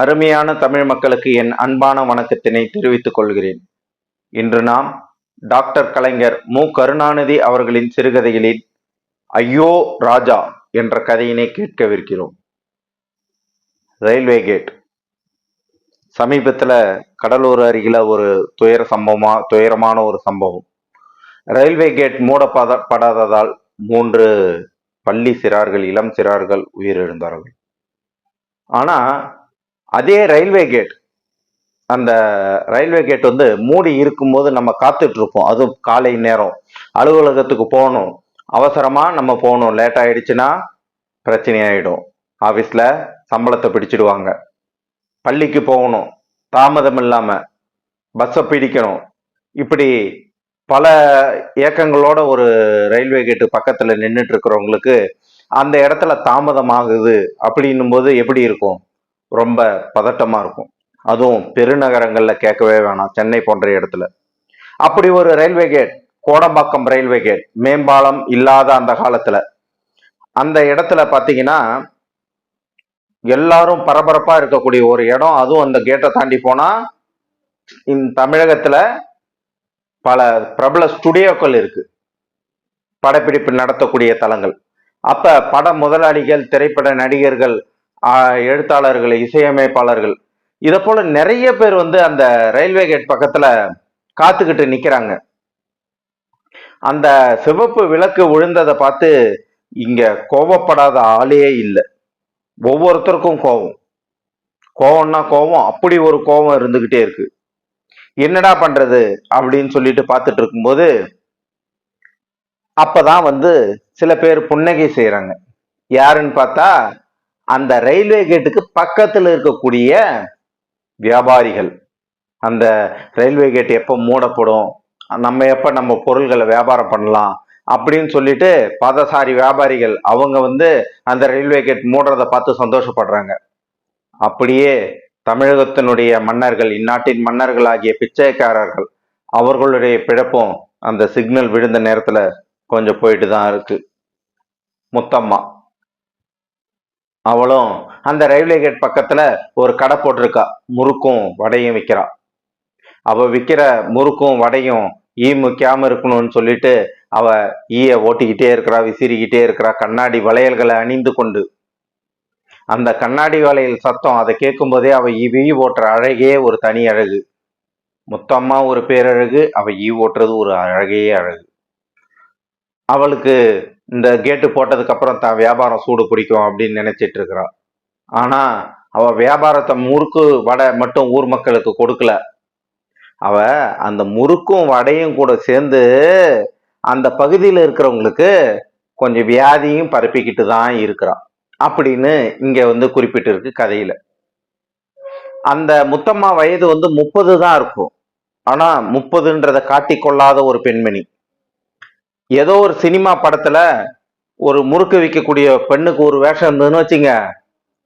அருமையான தமிழ் மக்களுக்கு என் அன்பான வணக்கத்தினை தெரிவித்துக் கொள்கிறேன். இன்று நாம் டாக்டர் கலைஞர் மு. கருணாநிதி அவர்களின் சிறுகதைகளில் ஐயோ ராஜா என்ற கதையினை கேட்கவிருக்கிறோம். Railway gate. சமீபத்தில் கடலூர் அருகில் ஒரு துயர சம்பவமா துயரமான ஒரு சம்பவம். ரயில்வே கேட் மூடப்பட படாததால் மூன்று பள்ளி சிறார்கள் இளம் சிறார்கள் உயிரிழந்தார்கள். ஆனால் அதே ரயில்வே கேட் அந்த ரயில்வே கேட் வந்து மூடி இருக்கும்போது நம்ம காத்துட்டு இருப்போம் அதுவும் காலை நேரம். அலுவலகத்துக்கு போகணும். அவசரமாக நம்ம போகணும். லேட் ஆயிடுச்சுன்னா பிரச்சனை ஆகிடும் ஆஃபீஸில் சம்பளத்தை பிடிச்சிடுவாங்க. பள்ளிக்கு போகணும். தாமதம் இல்லாமல் பஸ்ஸை பிடிக்கணும். இப்படி பல இயக்கங்களோட ஒரு ரயில்வே கேட்டு பக்கத்தில் நின்றுட்டு இருக்கிறவங்களுக்கு அந்த இடத்துல தாமதம் ஆகுது அப்படின்னும் போது எப்படி இருக்கும்? ரொம்ப பதட்டமாக இருக்கும். அதுவும் பெருநகரங்களில் கேட்கவே வேணாம் சென்னை போன்ற இடத்துல. அப்படி ஒரு railway gate Kodambakkam railway gate மேம்பாலம் இல்லாத அந்த காலத்தில். அந்த இடத்துல பார்த்தீங்கன்னா எல்லாரும் பரபரப்பாக இருக்கக்கூடிய ஒரு இடம். அதுவும் அந்த கேட்டை தாண்டி போனால் இந்த தமிழகத்தில் பல பிரபல ஸ்டுடியோக்கள் இருக்கு. படப்பிடிப்பு நடத்தக்கூடிய தலங்கள். அப்ப பட முதலாளிகள் திரைப்பட நடிகர்கள் எழுத்தாளர்கள் இசையமைப்பாளர்கள் இதை போல நிறைய பேர் வந்து அந்த ரயில்வே கேட் பக்கத்துல காத்துக்கிட்டு நிக்கிறாங்க. அந்த சிவப்பு விளக்கு விழுந்ததை பார்த்து இங்க கோவப்படாத ஆளே இல்லை. ஒவ்வொருத்தருக்கும் கோவம். கோவம்னா கோவம் அப்படி ஒரு கோவம் இருந்துகிட்டே இருக்கு. என்னடா பண்றது அப்படின்னு சொல்லிட்டு பார்த்துட்டு இருக்கும்போது அப்பதான் வந்து சில பேர் புன்னகை செய்யறாங்க யாருன்னு பார்த்தா அந்த ரயில்வே கேட்டுக்கு பக்கத்தில் இருக்கக்கூடிய வியாபாரிகள் அந்த ரயில்வே கேட் எப்போ மூடப்படும் நம்ம எப்போ நம்ம பொருள்களை வியாபாரம் பண்ணலாம் அப்படின்னு சொல்லிட்டு பாதசாரி வியாபாரிகள் அவங்க வந்து அந்த ரயில்வே கேட் மூடுறதை பார்த்து சந்தோஷப்படுறாங்க. அப்படியே தமிழகத்தினுடைய மன்னர்கள் இந்நாட்டின் மன்னர்கள் ஆகிய பிச்சைக்காரர்கள் அவர்களுடைய பிழப்பும் அந்த சிக்னல் விழுந்த நேரத்தில் கொஞ்சம் போயிட்டு தான் இருக்கு. முத்தம்மா. அவளும் அந்த ரயில்வே கேட் பக்கத்துல ஒரு கடை போட்டிருக்கா. முறுக்கும் வடையும் விற்கிறா அவ விற்கிற முறுக்கும் வடையும் ஈ முக்கியாம இருக்கணும்னு சொல்லிட்டு அவ ஈய ஓட்டிக்கிட்டே இருக்கிறா விசிறிக்கிட்டே இருக்கிறா கண்ணாடி வளையல்களை அணிந்து கொண்டு. அந்த கண்ணாடி வளையல் சத்தம் அதை கேட்கும் போதே அவ ஈ ஈ ஓட்டுற அழகே ஒரு தனி அழகு. மொத்தமா ஒரு பேரழகு அவ ஈ ஓட்டுறது ஒரு அழகே அழகு. அவளுக்கு இந்த கேட்டு போட்டதுக்கு அப்புறம் தான் வியாபாரம் சூடு பிடிக்கும் அப்படின்னு நினைச்சிட்டு இருக்கிறா ஆனா அவ வியாபாரத்தை முறுக்கு வடை மட்டும் ஊர் மக்களுக்கு கொடுக்கல. அவ அந்த முறுக்கும் வடையும் கூட சேர்ந்து அந்த பகுதியில் இருக்கிறவங்களுக்கு கொஞ்சம் வியாதியும் பரப்பிக்கிட்டு தான் இருக்கிறான். அப்படின்னு இங்க வந்து குறிப்பிட்டிருக்கு கதையில. அந்த முத்தம்மா வயது வந்து முப்பது தான் இருக்கும். ஆனா முப்பதுன்றதை காட்டிக்கொள்ளாத ஒரு பெண்மணி. ஏதோ ஒரு சினிமா படத்துல ஒரு முறுக்கு விற்கக்கூடிய பெண்ணுக்கு ஒரு வேஷம் இருந்ததுன்னு வச்சுங்க.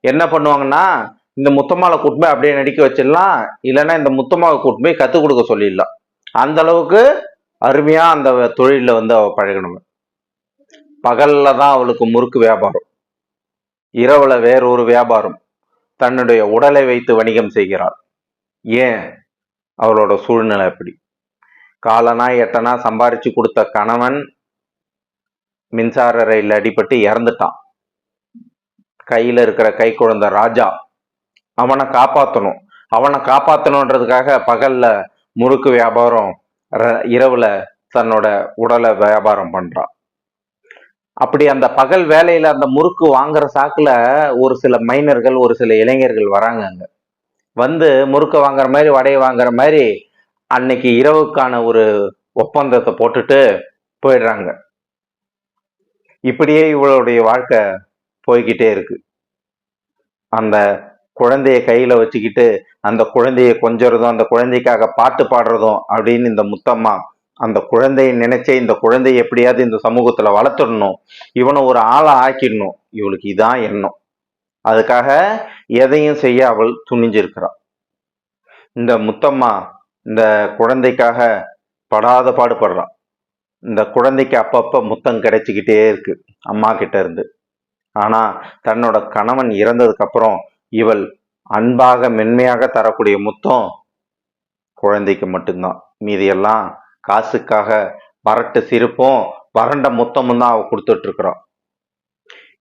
என்ன பண்ணுவாங்கன்னா இந்த முத்தம்மாவை கூட்டுமே அப்படியே நடிக்க வச்சிடலாம். இல்லைன்னா இந்த முத்தம்மாவை கூட்டுமே கற்றுக் கொடுக்க சொல்லிடலாம். அந்த அளவுக்கு அருமையா அந்த தொழிலில் வந்து அவள் பழகணும் பகல்ல தான் அவளுக்கு முறுக்கு வியாபாரம். இரவுல வேறொரு வியாபாரம். தன்னுடைய உடலை வைத்து வணிகம் செய்கிறாள். ஏன்? அவளோட சூழ்நிலை எப்படி காலனா எட்டனா சம்பாரிச்சு கொடுத்த கணவன் மின்சார ரயில் அடிபட்டு இறந்துட்டான். கையில் இருக்கிற கை குழந்த ராஜா அவனை காப்பாற்றணும் அவனை காப்பாற்றணுன்றதுக்காக பகலில் முறுக்கு வியாபாரம் ர- தன்னோட உடலை வியாபாரம் பண்ணுறான் அப்படி அந்த பகல் வேலையில் அந்த முறுக்கு வாங்குற சாக்கில் ஒரு சில மைனர்கள் ஒரு சில இளைஞர்கள் வராங்க அங்கே. வந்து முறுக்க வாங்குற மாதிரி வடையை வாங்குற மாதிரி அன்னைக்கு இரவுக்கான ஒரு ஒப்பந்தத்தை போட்டுட்டு போயிடுறாங்க. இப்படியே இவளுடைய வாழ்க்கை போய்கிட்டே இருக்கு. அந்த குழந்தைய கையில வச்சுக்கிட்டு அந்த குழந்தைய கொஞ்சறதும் அந்த குழந்தைக்காக பாட்டு பாடுறதும் அப்படின்னு இந்த முத்தம்மா அந்த குழந்தையை நினைச்சே இந்த குழந்தையை எப்படியாவது இந்த சமூகத்துல வளர்த்துடணும். இவனை ஒரு ஆளை ஆக்கிடணும். இவளுக்கு இதான் எண்ணம். அதுக்காக எதையும் செய்ய அவள் துணிஞ்சிருக்கிறாள் இந்த முத்தம்மா இந்த குழந்தைக்காக படாத பாடுபடுறான் இந்த குழந்தைக்கு அப்பப்போ முத்தம் கிடைச்சிக்கிட்டே இருக்கு அம்மா கிட்ட இருந்து. ஆனால் தன்னோட கணவன் இறந்ததுக்கப்புறம் இவள் அன்பாக மென்மையாக தரக்கூடிய முத்தம் குழந்தைக்கு மட்டும்தான். மீதியெல்லாம் காசுக்காக வரட்டு சிரிப்பும் வறண்ட முத்தமும் தான் அவ கொடுத்துட்டு இருக்கிறான்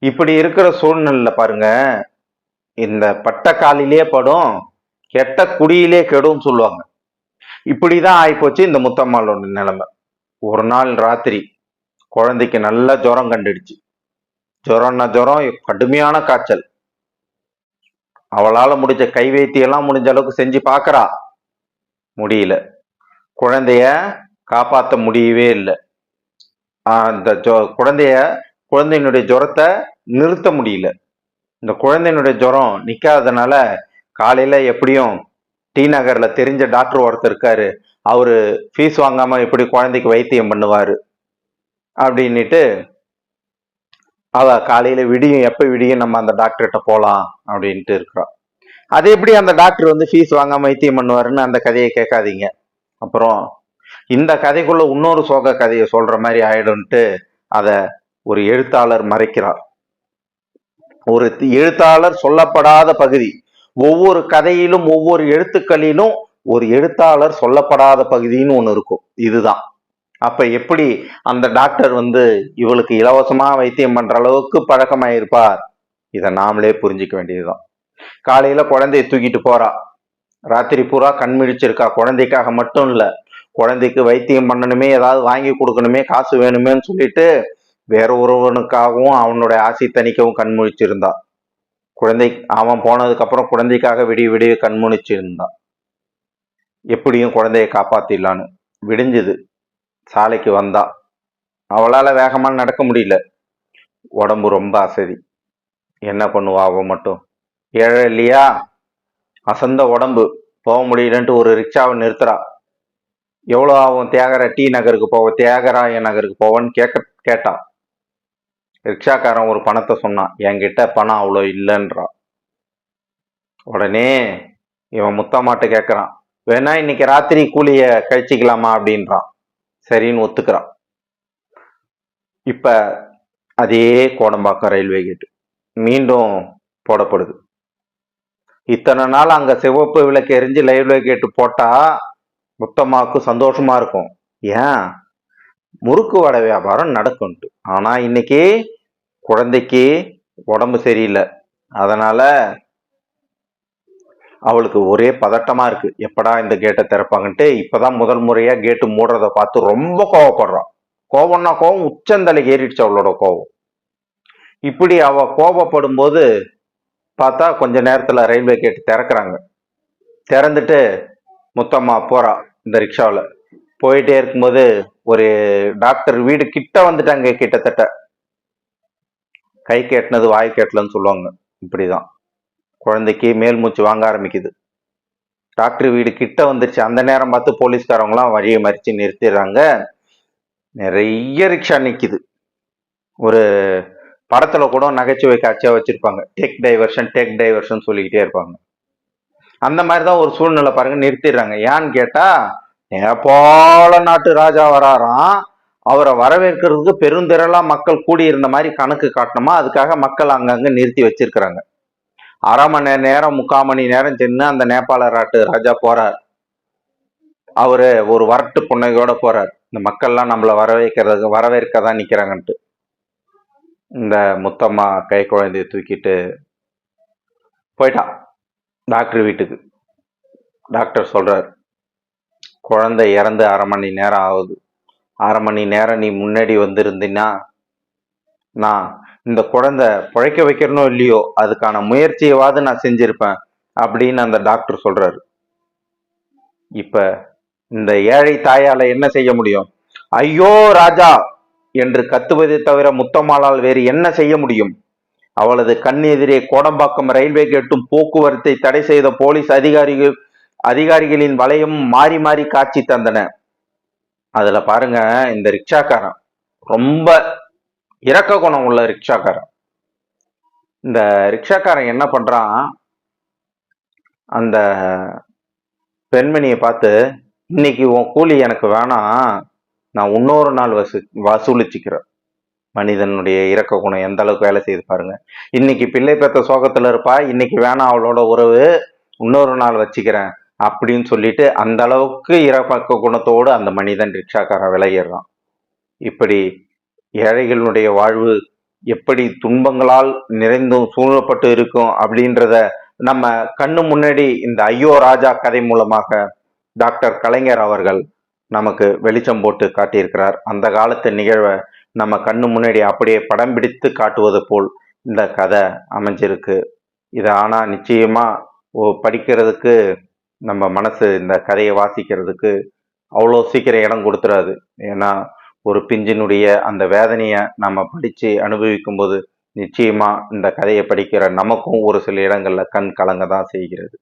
இப்படி இருக்கிற சூழ்நிலையில பாருங்க இந்த பட்ட காலிலே படும் கெட்ட குடியிலே கெடும் சொல்லுவாங்க. இப்படிதான் ஆயிப்போச்சு இந்த முத்தம்மாளோட நிலைமை. ஒரு நாள் ராத்திரி குழந்தைக்கு நல்ல ஜுரம் கண்டுடுச்சு. ஜுரம்னா ஜுரம் கடுமையான காய்ச்சல். அவளால் முடிஞ்ச கை வைத்தியெல்லாம் முடிஞ்ச அளவுக்கு செஞ்சு பார்க்குறா முடியல. குழந்தைய காப்பாற்ற முடியவே இல்லை. அந்த ஜொ குழந்தைய குழந்தையினுடைய ஜுரத்தை நிறுத்த முடியல. இந்த குழந்தையினுடைய ஜுரம் நிற்காததுனால காலையில் எப்படியும் டி நகரில் தெரிஞ்ச டாக்டர் ஒருத்தர் இருக்காரு. அவர் ஃபீஸ் வாங்காமல் இப்படி குழந்தைக்கு வைத்தியம் பண்ணுவார். அப்படின்னுட்டு அவ காலையில் விடியும் எப்போ விடியும் நம்ம அந்த டாக்டர்கிட்ட போகலாம் அப்படின்ட்டு இருக்கிறோம் அது எப்படி அந்த டாக்டர் வந்து ஃபீஸ் வாங்காமல் வைத்தியம் பண்ணுவாருன்னு அந்த கதையை கேட்காதீங்க. அப்புறம் இந்த கதைக்குள்ள இன்னொரு சோக கதையை சொல்ற மாதிரி ஆயிடும்ட்டு அதை ஒரு எழுத்தாளர் மறைக்கிறார். ஒரு எழுத்தாளர் சொல்லப்படாத பகுதி. ஒவ்வொரு கதையிலும் ஒவ்வொரு எழுத்துக்களிலும் ஒரு எழுத்தாளர் சொல்லப்படாத பகுதின்னு ஒன்று இருக்கும். இதுதான். அப்ப எப்படி அந்த டாக்டர் வந்து இவளுக்கு இலவசமா வைத்தியம் பண்ற அளவுக்கு பழக்கமாயிருப்பார்? இதை நாமளே புரிஞ்சுக்க வேண்டியதுதான். காலையில குழந்தைய தூக்கிட்டு போறா. ராத்திரி பூரா கண் குழந்தைக்காக மட்டும் இல்ல குழந்தைக்கு வைத்தியம் பண்ணணுமே ஏதாவது வாங்கி கொடுக்கணுமே காசு வேணுமேன்னு சொல்லிட்டு வேற ஒருவனுக்காகவும் அவனுடைய ஆசை தணிக்கவும் கண் முழிச்சிருந்தா. குழந்தை அவன் போனதுக்கப்புறம் குழந்தைக்காக விடிய விடிய கண்முணிச்சிருந்தான் எப்படியும் குழந்தைய காப்பாத்திடலான்னு. விடிஞ்சுது. சாலைக்கு வந்தா. அவளால் வேகமாக நடக்க முடியல. உடம்பு ரொம்ப அசதி. என்ன பண்ணுவா அவன் மட்டும்? ஏழை இல்லையா? அசந்த உடம்பு. போக முடியலன்ட்டு ஒரு ரிக்ஷாவை நிறுத்துறா. எவ்வளோ ஆகும் தியாகரா? டி நகருக்கு போவ. தியாகராய நகருக்கு போவன்னு கேட்க கேட்டான். ரிக்ஷாக்காரன் ஒரு பணத்தை சொன்னான் என்கிட்ட பணம் அவ்வளோ இல்லைன்றான் உடனே இவன் முத்தம்மாட்ட கேட்குறான் வேணா இன்னைக்கு ராத்திரி கூலியை கழிச்சிக்கலாமா? அப்படின்றான். சரின்னு ஒத்துக்கிறான். இப்ப அதே கோடம்பாக்கம் ரயில்வே கேட்டு மீண்டும் போடப்படுது. இத்தனை நாள் அங்கே சிவப்பு விளக்கு எரிஞ்சு ரயில்வே கேட்டு போட்டால் முத்தம்மாவுக்கு சந்தோஷமா இருக்கும். ஏன்? முறுக்கு வடை வியாபாரம் நடக்கும்ட்டு ஆனால் இன்னைக்கு குழந்தைக்கு உடம்பு சரியில்லை. அதனால் அவளுக்கு ஒரே பதட்டமாக இருக்குது எப்படா இந்த கேட்டை திறப்பாங்கன்ட்டு இப்போ தான் முதல் முறையாக கேட்டு மூடுறத பார்த்து ரொம்ப கோவப்படுறான் கோவம்னா கோவம் உச்சந்தலைக்கு ஏறிடுச்சு அவளோட கோவம். இப்படி அவள் கோபப்படும் போது பார்த்தா கொஞ்ச நேரத்தில் ரயில்வே கேட்டு திறக்கறாங்க. திறந்துட்டு முத்தம்மா போகிறா இந்த ரிக்ஷாவில். போயிட்டே இருக்கும்போது ஒரு டாக்டர் வீடு கிட்ட வந்துட்டாங்க கிட்டத்தட்ட. கை கேட்டினது வாய் கேட்டலன்னு சொல்லுவாங்க. இப்படிதான். குழந்தைக்கு மேல் மூச்சு வாங்க ஆரம்பிக்குது. டாக்டர் வீடு கிட்ட வந்துருச்சு. அந்த நேரம் பார்த்து போலீஸ்காரவங்களாம் வழியை மறித்து நிறுத்திடுறாங்க. நிறைய ரிக்ஷா நிற்கிது ஒரு படத்தில் கூட நகைச்சுவை காட்சியாக வச்சுருப்பாங்க. டேக் டைவர்ஷன் டேக் டைவர்ஷன் சொல்லிக்கிட்டே இருப்பாங்க. அந்த மாதிரி தான் ஒரு சூழ்நிலை பாருங்க நிறுத்திடுறாங்க. ஏன்னு கேட்டால் நேபாள நாட்டு ராஜா வராராம். அவரை வரவேற்கிறதுக்கு பெருந்திரளா மக்கள் கூடியிருந்த மாதிரி கணக்கு காட்டணுமா? அதுக்காக மக்கள் அங்கங்க நிறுத்தி வச்சிருக்கிறாங்க. அரை மணி நேரம் முக்கால் மணி நேரம் சென்று அந்த நேபாள நாட்டு ராஜா போறார். அவரு ஒரு வரட்டு புன்னகையோட போறார். இந்த மக்கள்லாம் நம்மளை வரவேற்கிறதுக்கு வரவேற்க தான் நிற்கிறாங்கன்ட்டு இந்த முத்தம்மா கை குழந்தைய தூக்கிட்டு போயிட்டான். டாக்டர் வீட்டுக்கு. டாக்டர் சொல்றார் குழந்தை இறந்து அரை மணி நேரம் ஆகுது. அரை மணி நேரம் நீ முன்னாடி வந்திருந்தீன்னா நான் இந்த குழந்தை பிழைக்க வைக்கிறனோ இல்லையோ அதுக்கான முயற்சியவாது நான் செஞ்சிருப்பேன் அப்படின்னு அந்த டாக்டர் சொல்றாரு. இப்ப இந்த ஏழை தாயால என்ன செய்ய முடியும்? ஐயோ ராஜா! என்று கத்துவதை தவிர முத்தம்மாளால் வேறு என்ன செய்ய முடியும்? அவளது கண் எதிரே கோடம்பாக்கம் ரயில்வே கேட்டும் போக்குவரத்தை தடை செய்த போலீஸ் அதிகாரிகள் அதிகாரிகளின் வளையம் மாறி மாறி காட்சி தந்தன. அதுல பாருங்க இந்த ரிக்ஷாக்காரன் ரொம்ப இரக்க குணம் உள்ள ரிக்ஷாக்காரன். இந்த ரிக்ஷாக்காரன் என்ன பண்றான்? அந்த பெண்மணியை பார்த்து இன்னைக்கு உன் கூலி எனக்கு வேணாம். நான் இன்னொரு நாள் வசூ வசூலிச்சுக்கிறேன். மனிதனுடைய இரக்க குணம் எந்த அளவுக்கு வேலை செய்து பாருங்க. இன்னைக்கு பிள்ளை பெத்த சோகத்துல இருப்பா இன்னைக்கு வேணாம் அவளோட உறவு. இன்னொரு நாள் வச்சுக்கிறேன். அப்படின்னு சொல்லிட்டு அந்த அளவுக்கு இறப்பக்க குணத்தோடு அந்த மனிதன் ரிக்ஷாக்காரன் விலகிடுறான். இப்படி ஏழைகளுடைய வாழ்வு எப்படி துன்பங்களால் நிறைந்தும் சூழப்பட்டு இருக்கும் அப்படின்றத நம்ம கண்ணு முன்னாடி இந்த ஐயோ ராஜா கதை மூலமாக டாக்டர் கலைஞர் அவர்கள் நமக்கு வெளிச்சம் போட்டு காட்டியிருக்கிறார். அந்த காலத்து நிகழ்வை நம்ம கண்ணு முன்னாடி அப்படியே படம் பிடித்து காட்டுவது போல் இந்த கதை அமைஞ்சிருக்கு. இது ஆனால் நிச்சயமாக ஓ படிக்கிறதுக்கு நம்ம மனசு இந்த கதையை வாசிக்கிறதுக்கு அவ்வளோ சீக்கிரம் இடம் கொடுத்துடாது ஏன்னா ஒரு பிஞ்சினுடைய அந்த வேதனையை நம்ம படித்து அனுபவிக்கும் போது இந்த கதையை படிக்கிற நமக்கும் ஒரு சில இடங்களில் கண் கலங்க தான் செய்கிறது.